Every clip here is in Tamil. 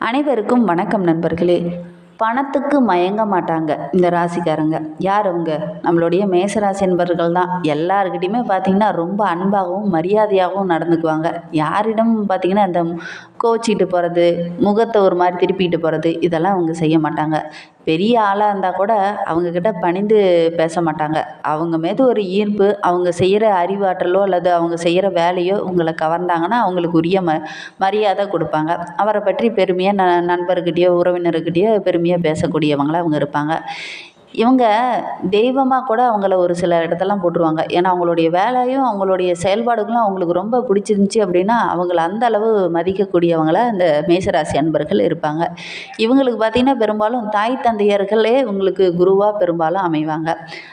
அனைவருக்கும் வணக்கம் நண்பர்களே. பணத்துக்கு மயங்க மாட்டாங்க இந்த ராசிக்காரங்க. யார் அவங்க? நம்மளுடைய மேசராசி நண்பர்கள் தான். எல்லாருக்கிட்டையுமே பார்த்திங்கன்னா ரொம்ப அன்பாகவும் மரியாதையாகவும் நடந்துக்குவாங்க. யாரிடம் பார்த்திங்கன்னா இந்த கோச்சிக்கிட்டு போகிறது முகத்தை ஒரு மாதிரி திருப்பிக்கிட்டு போகிறது இதெல்லாம் அவங்க செய்ய மாட்டாங்க. பெரிய ஆளாக இருந்தால் கூட அவங்கக்கிட்ட பணிந்து பேச மாட்டாங்க. அவங்க மீது ஒரு ஈர்ப்பு அவங்க செய்கிற அறிவாற்றலோ அல்லது அவங்க செய்கிற வேலையோ உங்களை கவர்ந்தாங்கன்னா அவங்களுக்கு உரிய ம மரியாதை கொடுப்பாங்க. அவரை பற்றி பெருமையாக ந நண்பர்கிட்டயோ உறவினர்கிட்டயோ பெருமையாக பேசக்கூடியவங்களாக அவங்க இருப்பாங்க. இவங்க தெய்வமாக கூட அவங்கள ஒரு சில இடத்தெல்லாம் போட்டுருவாங்க. ஏன்னா அவங்களுடைய வேலையும் அவங்களுடைய செயல்பாடுகளும் அவங்களுக்கு ரொம்ப பிடிச்சிருந்துச்சி அப்படின்னா அவங்கள அந்த அளவு மதிக்கக்கூடியவங்கள இந்த மேசராசி அன்பர்கள் இருப்பாங்க. இவங்களுக்கு பார்த்திங்கன்னா பெரும்பாலும் தாய் தந்தையர்களே இவங்களுக்கு குருவாக பெரும்பாலும் அமைவாங்க.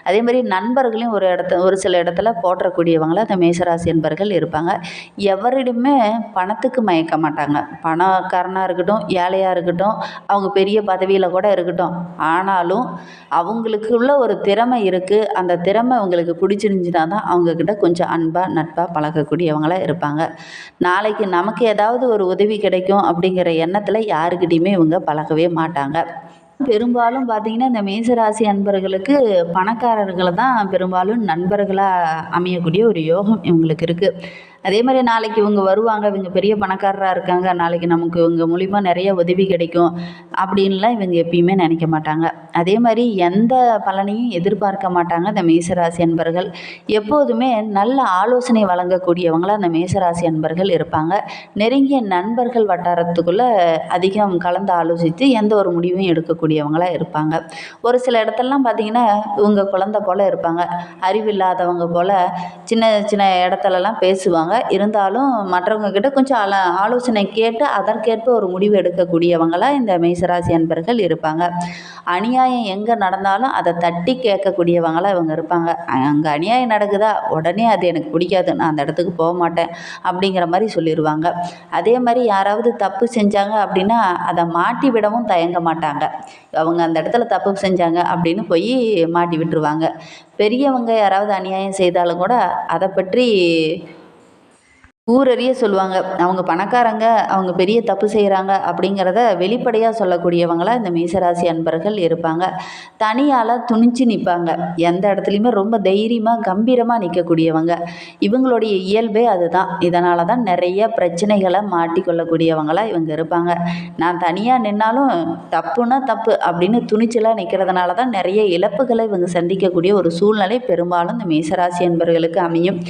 அதே மாதிரி நண்பர்களையும் ஒரு இடத்த ஒரு சில இடத்துல போற்றக்கூடியவங்கள இந்த மேசராசி அன்பர்கள் இருப்பாங்க. எவரிடமே பணத்துக்கு மயக்க மாட்டாங்க. பணக்காரனாக இருக்கட்டும் ஏழையாக இருக்கட்டும் அவங்க பெரிய பதவியில் கூட இருக்கட்டும். ஆனாலும் அவங்களுக்குள்ள ஒரு திறமை இருக்குது அந்த திறமை அவங்களுக்கு பிடிச்சிருந்துச்சினா தான் அவங்கக்கிட்ட கொஞ்சம் அன்பாக நட்பாக பழகக்கூடியவங்களாக இருப்பாங்க. நாளைக்கு நமக்கு ஏதாவது ஒரு உதவி கிடைக்கும் அப்படிங்கிற எண்ணத்தில் யாருக்கிட்டேயுமே இவங்க பழகவே மாட்டாங்க. பெரும்பாலும் பார்த்திங்கன்னா இந்த மேசராசி அன்பர்களுக்கு பணக்காரர்களை தான் பெரும்பாலும் நண்பர்களாக அமையக்கூடிய ஒரு யோகம் இவங்களுக்கு இருக்குது அதே மாதிரி நாளைக்கு இவங்க வருவாங்க இவங்க பெரிய பணக்காரராக இருக்காங்க நாளைக்கு நமக்கு இவங்க மூலிமா நிறைய உதவி கிடைக்கும் அப்படின்லாம் இவங்க எப்பயுமே நினைக்க மாட்டாங்க. அதே மாதிரி எந்த பலனையும் எதிர்பார்க்க மாட்டாங்க இந்த மேசராசி அன்பர்கள். எப்போதுமே நல்ல ஆலோசனை வழங்கக்கூடியவங்களாக அந்த மேசராசி அன்பர்கள் இருப்பாங்க. நெருங்கிய நண்பர்கள் வட்டாரத்துக்குள்ளே அதிகம் கலந்து ஆலோசித்து எந்த ஒரு முடிவும் எடுக்கக்கூடியவங்களாக இருப்பாங்க. ஒரு சில இடத்துலலாம் பார்த்திங்கன்னா இவங்க குழந்த போல் இருப்பாங்க. அறிவில்லாதவங்க போல் சின்ன சின்ன இடத்துலலாம் பேசுவாங்க. இருந்தாலும் மற்றவங்க கிட்ட கொஞ்சம் ஆலோ ஆலோசனை கேட்டு அதற்கேற்ப ஒரு முடிவு எடுக்கக்கூடியவங்களா இந்த மேசராசி அன்பர்கள் இருப்பாங்க. அநியாயம் எங்கே நடந்தாலும் அதை தட்டி கேட்கக்கூடியவங்களா இவங்க இருப்பாங்க. அங்கே அநியாயம் நடக்குதா? உடனே அது எனக்கு பிடிக்காது. நான் அந்த இடத்துக்கு போக மாட்டேன் அப்படிங்கிற மாதிரி சொல்லிடுவாங்க அதே மாதிரி யாராவது தப்பு செஞ்சாங்க அப்படின்னா அதை மாட்டி விடவும் தயங்க மாட்டாங்க. அவங்க அந்த இடத்துல தப்பு செஞ்சாங்க அப்படின்னு போய் மாட்டி விட்டுருவாங்க. பெரியவங்க யாராவது அநியாயம் செய்தாலும் கூட அதை பற்றி ஊரறிய சொல்லுவாங்க அவங்க பணக்காரங்க அவங்க பெரிய தப்பு செய்கிறாங்க அப்படிங்கிறத வெளிப்படையாக சொல்லக்கூடியவங்களாக இந்த மேசராசி அன்பர்கள் இருப்பாங்க. தனியால் துணிச்சு நிற்பாங்க எந்த இடத்துலையுமே ரொம்ப தைரியமாக கம்பீரமாக நிற்கக்கூடியவங்க இவங்களுடைய இயல்பே அதுதான். இதனால தான் நிறைய பிரச்சனைகளை மாட்டிக்கொள்ளக்கூடியவங்களாக இவங்க இருப்பாங்க. நான் தனியாக நின்னாலும் தப்புன்னா தப்பு அப்படின்னு துணிச்சலாக நிற்கிறதுனால தான் நிறைய இழப்புகளை இவங்க சந்திக்கக்கூடிய ஒரு சூழ்நிலை பெரும்பாலும் இந்த மேசராசி அன்பர்களுக்கு அமையும்.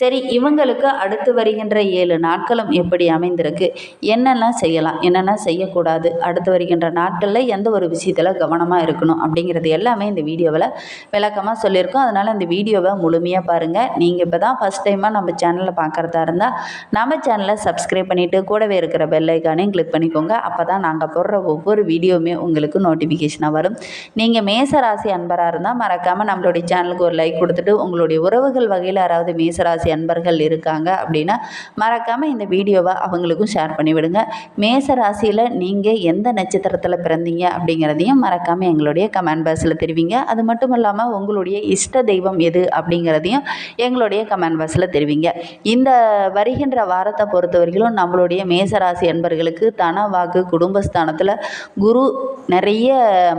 சரி இவங்களுக்கு அடுத்து வருகின்ற ஏழு நாட்களும் எப்படி அமைந்திருக்கு? என்னெல்லாம் செய்யலாம்? என்னென்னா செய்யக்கூடாது? அடுத்து வருகின்ற நாட்களில் எந்த ஒரு விஷயத்தில் கவனமாக இருக்கணும்? அப்படிங்கிறது எல்லாமே இந்த வீடியோவில் விளக்கமாக சொல்லியிருக்கோம். அதனால் இந்த வீடியோவை முழுமையாக பாருங்கள் நீங்கள் இப்போ தான் ஃபஸ்ட் டைமாக நம்ம சேனலில் பார்க்குறதா இருந்தால் நம்ம சேனலை சப்ஸ்கிரைப் பண்ணிவிட்டு கூடவே இருக்கிற பெல்லைக்கானையும் கிளிக் பண்ணிக்கோங்க. அப்போ தான் நாங்கள் போடுற ஒவ்வொரு வீடியோவுமே உங்களுக்கு நோட்டிஃபிகேஷனாக வரும். நீங்கள் மேசராசி அன்பராக இருந்தால் மறக்காமல் நம்மளுடைய சேனலுக்கு ஒரு லைக் கொடுத்துட்டு உங்களுடைய உறவுகள் வகையில் யாராவது மேசராசி அன்பர்கள் இருக்காங்க அப்படின்னா மறக்காமல் இந்த வீடியோவை அவங்களுக்கும் ஷேர் பண்ணிவிடுங்க. மேச ராசியில் நீங்கள் எந்த நட்சத்திரத்தில் பிறந்தீங்க அப்படிங்கிறதையும் மறக்காமல் எங்களுடைய கமெண்ட் பாக்ஸில் தெரிவிங்க. அது மட்டும் இல்லாமல் உங்களுடைய இஷ்ட தெய்வம் எது அப்படிங்கிறதையும் எங்களுடைய கமெண்ட் பாக்ஸில் தெரிவிங்க. இந்த வருகின்ற வாரத்தை பொறுத்தவரையிலும் நம்மளுடைய மேசராசி அன்பர்களுக்கு தன வாக்கு குடும்பஸ்தானத்தில் குரு நிறைய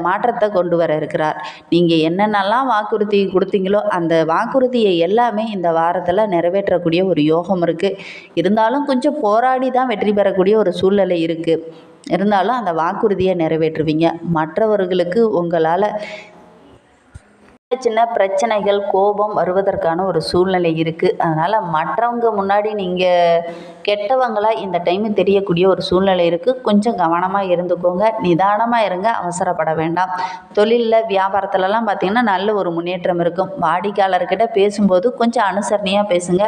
மாற்றத்தை கொண்டு வர இருக்கிறார். நீங்கள் என்னென்னலாம் வாக்குறுதி கொடுத்தீங்களோ அந்த வாக்குறுதியை எல்லாமே இந்த வாரத்தில் நிறைவேற்றக்கூடிய ஒரு யோகம் இருக்குது இருந்தாலும் கொஞ்சம் போராடி தான் வெற்றி பெறக்கூடிய ஒரு சூழ்நிலை இருக்குது இருந்தாலும் அந்த வாக்குறுதியை நிறைவேற்றுவீங்க. மற்றவர்களுக்கு உங்களால் சின்ன பிரச்சனைகள் கோபம் வருவதற்கான ஒரு சூழ்நிலை இருக்குது அதனால் மற்றவங்க முன்னாடி நீங்கள் கெட்டவங்களாக இந்த டைமு தெரியக்கூடிய ஒரு சூழ்நிலை இருக்குது கொஞ்சம் கவனமாக இருந்துக்கோங்க. நிதானமாக இருங்க. அவசரப்பட வேண்டாம். தொழிலில் வியாபாரத்துலலாம் பார்த்திங்கன்னா நல்ல ஒரு முன்னேற்றம் இருக்கும். வாடிக்கையாளர்கிட்ட பேசும்போது கொஞ்சம் அனுசரணையாக பேசுங்க.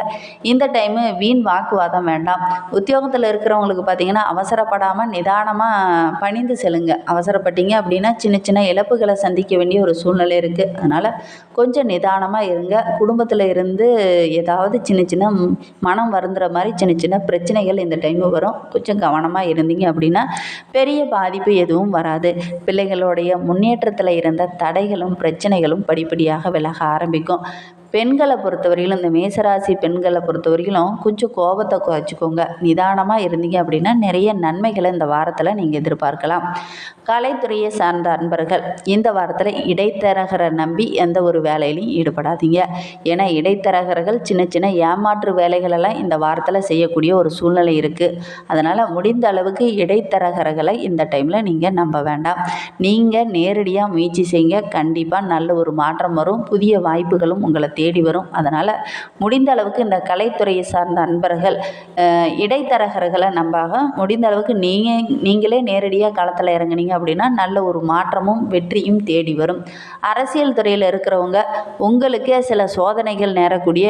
இந்த டைமு வீண் வாக்குவாதம் வேண்டாம். உத்தியோகத்தில் இருக்கிறவங்களுக்கு பார்த்திங்கன்னா அவசரப்படாமல் நிதானமாக பணிந்து செல்லுங்க. அவசரப்பட்டீங்க அப்படின்னா சின்ன சின்ன இழப்புகளை சந்திக்க வேண்டிய ஒரு சூழ்நிலை இருக்குது அதனால் கொஞ்சம் நிதானமாக இருங்க. குடும்பத்தில் இருந்து ஏதாவது சின்ன சின்ன மனம் வருந்துற மாதிரி சின்ன சின்ன பிரச்சனைகள் இந்த டைம் வரும். கொஞ்சம் கவனமாக இருந்தீங்க அப்படின்னா பெரிய பாதிப்பு எதுவும் வராது. பிள்ளைகளுடைய முன்னேற்றத்தில் இருந்த தடைகளும் பிரச்சனைகளும் படிப்படியாக விலக ஆரம்பிக்கும். பெண்களை பொறுத்தவரையிலும் இந்த மேசராசி பெண்களை பொறுத்தவரையிலும் கொஞ்சம் கோபத்தை குறைச்சிக்கோங்க. நிதானமாக இருந்தீங்க அப்படின்னா நிறைய நன்மைகளை இந்த வாரத்தில் நீங்கள் எதிர்பார்க்கலாம். கலைத்துறையை சார்ந்த அன்பர்கள் இந்த வாரத்தில் இடைத்தரகரை நம்பி எந்த ஒரு வேலையிலையும் ஈடுபடாதீங்க. ஏன்னா இடைத்தரகர்கள் சின்ன சின்ன ஏமாற்று வேலைகளெல்லாம் இந்த வாரத்தில் செய்யக்கூடிய ஒரு சூழ்நிலை இருக்குது அதனால் முடிந்த அளவுக்கு இடைத்தரகர்களை இந்த டைமில் நீங்கள் நம்ப வேண்டாம். நீங்கள் நேரடியாக முயற்சி செய்யுங்க. கண்டிப்பாக நல்ல ஒரு மாற்றம் வரும். புதிய வாய்ப்புகளும் உங்களை தேடி வரும். அதனால் முடிந்த அளவுக்கு இந்த கலைத்துறையை சார்ந்த அன்பர்கள் இடைத்தரகர்களை நம்பாக முடிந்த அளவுக்கு நீங்கள் நீங்களே நேரடியாக களத்தில் இறங்குனீங்க அப்படின்னா நல்ல ஒரு மாற்றமும் வெற்றியும் தேடி வரும். அரசியல் துறையில் இருக்கிறவங்க உங்களுக்கே சில சோதனைகள் நேரக்கூடிய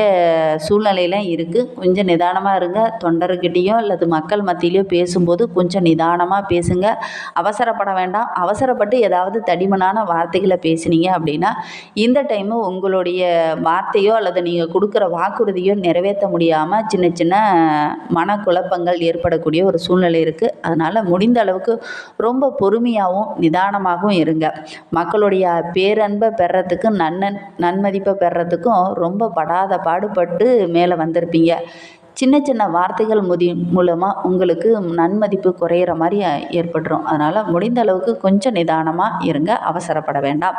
சூழ்நிலையில இருக்குது கொஞ்சம் நிதானமாக இருங்க. தொண்டர்கிட்டேயோ அல்லது மக்கள் மத்தியிலையோ பேசும்போது கொஞ்சம் நிதானமாக பேசுங்க. அவசரப்பட வேண்டாம். அவசரப்பட்டு ஏதாவது தடிமனான வார்த்தைகளை பேசுனீங்க அப்படின்னா இந்த டைமு உங்களுடைய வார்த்தையோ அல்லது நீங்கள் கொடுக்குற வாக்குறுதியோ நிறைவேற்ற முடியாமல் சின்ன சின்ன மனக்குழப்பங்கள் ஏற்படக்கூடிய ஒரு சூழ்நிலை இருக்குது அதனால் முடிந்த அளவுக்கு ரொம்ப பொறுமையாகவும் நிதானமாகவும் இருங்க. மக்களுடைய பேரன்பை பெறத்துக்கு நன்னன் நன்மதிப்பை பெறத்துக்கும் ரொம்ப படாத பாடுபட்டு மேலே வந்திருப்பீங்க. சின்ன சின்ன வார்த்தைகள் முதி மூலமாக உங்களுக்கு நன்மதிப்பு குறையிற மாதிரி ஏற்பட்டுரும். அதனால் முடிந்த அளவுக்கு கொஞ்சம் நிதானமாக இருங்க அவசரப்பட வேண்டாம்.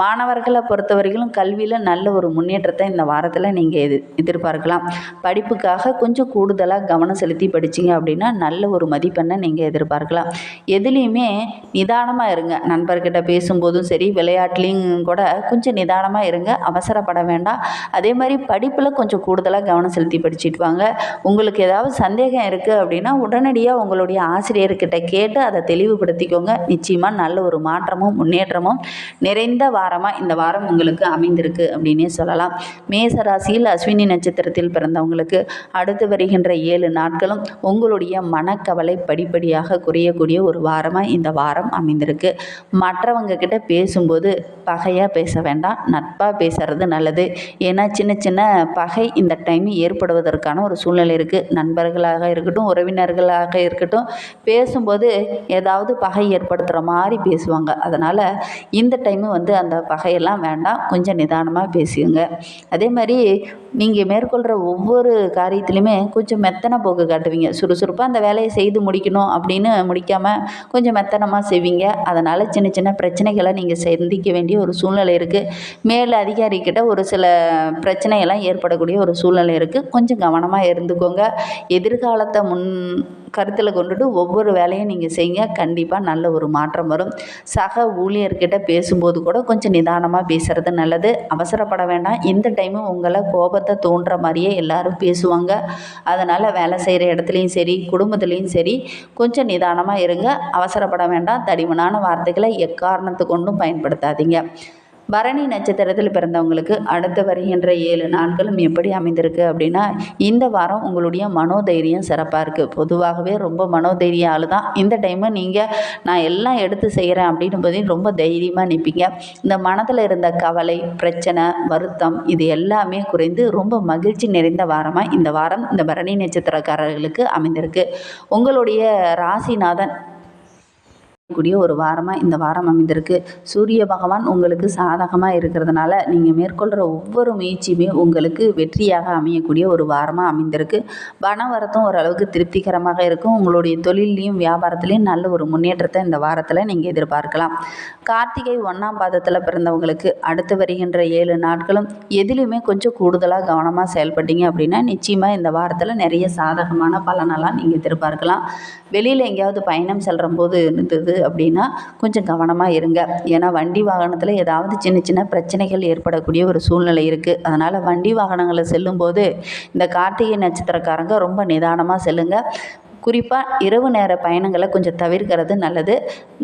மாணவர்களை பொறுத்தவரையிலும் கல்வியில் நல்ல ஒரு முன்னேற்றத்தை இந்த வாரத்தில் நீங்கள் எதிர் எதிர்பார்க்கலாம். படிப்புக்காக கொஞ்சம் கூடுதலாக கவனம் செலுத்தி படிச்சீங்க அப்படின்னா நல்ல ஒரு மதிப்பெண்ணை நீங்கள் எதிர்பார்க்கலாம். எதுலேயுமே நிதானமாக இருங்க. நண்பர்கிட்ட பேசும்போதும் சரி விளையாட்டுலேயும் கூட கொஞ்சம் நிதானமாக இருங்க அவசரப்பட வேண்டாம். அதே மாதிரி படிப்பில் கொஞ்சம் கூடுதலாக கவனம் செலுத்தி படிச்சுட்டு வாங்க. உங்களுக்கு ஏதாவது சந்தேகம் இருக்குது அப்படின்னா உடனடியாக உங்களுடைய ஆசிரியர்கிட்ட கேட்டு அதை தெளிவுபடுத்திக்கோங்க. நிச்சயமாக நல்ல ஒரு மாற்றமும் முன்னேற்றமும் நிறைந்த வாரமாக இந்த வாரம் உங்களுக்கு அமைந்திருக்கு அப்படின்னே சொல்லலாம். மேச ராசியில் அஸ்வினி நட்சத்திரத்தில் பிறந்தவங்களுக்கு அடுத்து வருகின்ற ஏழு நாட்களும் உங்களுடைய மனக்கவலை படிப்படியாக குறையக்கூடிய ஒரு வாரமாக இந்த வாரம் அமைந்திருக்கு. மற்றவங்க கிட்ட பேசும்போது பகையாக பேச வேண்டாம் நட்பாக பேசுறது நல்லது. ஏன்னா சின்ன சின்ன பகை இந்த டைம் ஏற்படுவதற்கான ஒரு சூழ்நிலை இருக்குது நண்பர்களாக இருக்கட்டும் உறவினர்களாக இருக்கட்டும் பேசும்போது ஏதாவது பகை ஏற்படுத்துகிற மாதிரி பேசுவாங்க. அதனால் இந்த டைமு வந்து அந்த பகையெல்லாம் வேண்டாம். கொஞ்சம் நிதானமாக பேசுங்க அதே மாதிரி நீங்கள் மேற்கொள்கிற ஒவ்வொரு காரியத்துலையுமே கொஞ்சம் மெத்தனை போக்கு காட்டுவீங்க. சுறுசுறுப்பாக அந்த வேலையை செய்து முடிக்கணும் அப்படின்னு முடிக்காமல் கொஞ்சம் மெத்தனமாக செய்வீங்க. அதனால் சின்ன சின்ன பிரச்சனைகளை நீங்கள் சந்திக்க வேண்டிய ஒரு சூழ்நிலை இருக்குது மேல் அதிகாரிக்கிட்ட ஒரு சில பிரச்சனையெல்லாம் ஏற்படக்கூடிய ஒரு சூழ்நிலை இருக்குது கொஞ்சம் கவனமாக இருந்துக்கோங்க. எதிர்காலத்தை முன் கருத்தில் கொண்டுட்டு ஒவ்வொரு வேலையும் நீங்கள் செய்யுங்க. கண்டிப்பாக நல்ல ஒரு மாற்றம் வரும். சக ஊழியர்கிட்ட பேசும்போது கூட கொஞ்சம் நிதானமாக பேசுகிறது நல்லது. அவசரப்பட வேண்டாம். இந்த டைமும் உங்களை கோபத்தை தோன்ற மாதிரியே எல்லாரும் பேசுவாங்க. அதனால் வேலை செய்கிற இடத்துலையும் சரி குடும்பத்துலேயும் சரி கொஞ்சம் நிதானமாக இருங்க. அவசரப்பட வேண்டாம். தடிமனான வார்த்தைகளை எக்காரணத்து கொண்டும் பயன்படுத்தாதீங்க. பரணி நட்சத்திரத்தில் பிறந்தவங்களுக்கு அடுத்து வருகின்ற ஏழு நாட்களும் எப்படி அமைந்திருக்கு அப்படின்னா இந்த வாரம் உங்களுடைய மனோதைரியம் சிறப்பாக இருக்குது பொதுவாகவே ரொம்ப மனோதைரிய ஆள் தான் இந்த டைமு நீங்கள் நான் எல்லாம் எடுத்து செய்கிறேன் அப்படின்னு போது ரொம்ப தைரியமாக நிற்பீங்க இந்த மனதில் இருந்த கவலை பிரச்சனை வருத்தம் இது எல்லாமே குறைந்து ரொம்ப மகிழ்ச்சி நிறைந்த வாரமாக இந்த வாரம் இந்த பரணி நட்சத்திரக்காரர்களுக்கு அமைந்திருக்கு. உங்களுடைய ராசிநாதன் கூடிய ஒரு வாரமாக இந்த வாரம் அமைந்திருக்கு. சூரிய பகவான் உங்களுக்கு சாதகமாக இருக்கிறதுனால நீங்கள் மேற்கொள்கிற ஒவ்வொரு முயற்சியுமே உங்களுக்கு வெற்றியாக அமையக்கூடிய ஒரு வாரமாக அமைந்திருக்கு. பணவரத்தும் ஓரளவுக்கு திருப்திகரமாக இருக்கும். உங்களுடைய தொழிலையும் வியாபாரத்துலேயும் நல்ல ஒரு முன்னேற்றத்தை இந்த வாரத்தில் நீங்கள் எதிர்பார்க்கலாம். கார்த்திகை ஒன்றாம் பாதத்தில் பிறந்தவங்களுக்கு அடுத்து வருகின்ற ஏழு நாட்களும் எதிலையுமே கொஞ்சம் கூடுதலாக கவனமாக செயல்பட்டீங்க அப்படின்னா நிச்சயமாக இந்த வாரத்தில் நிறைய சாதகமான பலனெல்லாம் நீங்கள் எதிர்பார்க்கலாம். வெளியில் எங்கேயாவது பயணம் செல்கிற போது இருந்தது அப்படின்னா கொஞ்சம் கவனமாக இருங்க. ஏன்னா வண்டி வாகனத்தில் ஏதாவது சின்ன சின்ன பிரச்சனைகள் ஏற்படக்கூடிய ஒரு சூழ்நிலை இருக்குது அதனால் வண்டி வாகனங்களில் செல்லும்போது இந்த கார்த்திகை நட்சத்திரக்காரங்க ரொம்ப நிதானமாக செல்லுங்க. குறிப்பாக இரவு நேர பயணங்களை கொஞ்சம் தவிர்க்கிறது நல்லது.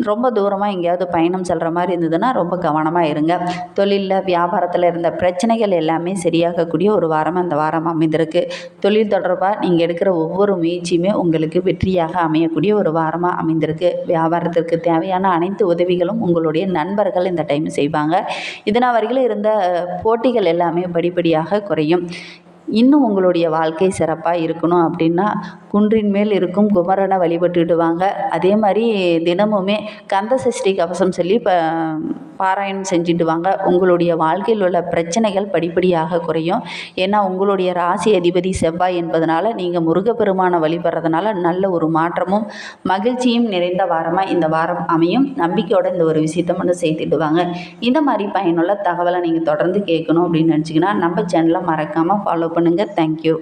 ரொம்ப தூரமாக எங்கேயாவது பயணம் செல்கிற மாதிரி இருந்ததுன்னா ரொம்ப கவனமாக இருங்க. தொழிலில் வியாபாரத்தில் இருந்த பிரச்சனைகள் எல்லாமே சரியாகக்கூடிய ஒரு வாரம் அந்த வாரம் அமைந்திருக்கு. தொழில் தொடர்பாக நீங்கள் எடுக்கிற ஒவ்வொரு முயற்சியுமே உங்களுக்கு வெற்றியாக அமையக்கூடிய ஒரு வாரமாக அமைந்திருக்கு. வியாபாரத்திற்கு தேவையான அனைத்து உதவிகளும் உங்களுடைய நண்பர்கள் இந்த டைம் செய்வாங்க. இதனால் வரையிலும் இருந்த போட்டிகள் எல்லாமே படிப்படியாக குறையும். இன்னும் உங்களுடைய வாழ்க்கை சிறப்பாக இருக்கணும் அப்படின்னா குன்றின் மேல் இருக்கும் குமரனை வழிபட்டுடுவாங்க. அதே மாதிரி தினமுமே கந்த சஷ்டி கவசம் சொல்லி ப பாராயணம் செஞ்சுடுவாங்க. உங்களுடைய வாழ்க்கையில் உள்ள பிரச்சனைகள் படிப்படியாக குறையும். ஏன்னா உங்களுடைய ராசி அதிபதி செவ்வாய் என்பதனால் நீங்கள் முருகப்பெருமானை வழிபடுறதுனால நல்ல ஒரு மாற்றமும் மகிழ்ச்சியும் நிறைந்த வாரமாக இந்த வாரம் அமையும். நம்பிக்கையோட இந்த ஒரு விஷயத்தை மட்டும் செய்துடுவாங்க இந்த மாதிரி பயனுள்ள தகவலை நீங்கள் தொடர்ந்து கேட்கணும் அப்படின்னு நினச்சிங்கன்னா நம்ம சேனலை மறக்காமல் ஃபாலோ பண்ணுங்கள் தேங்க்யூ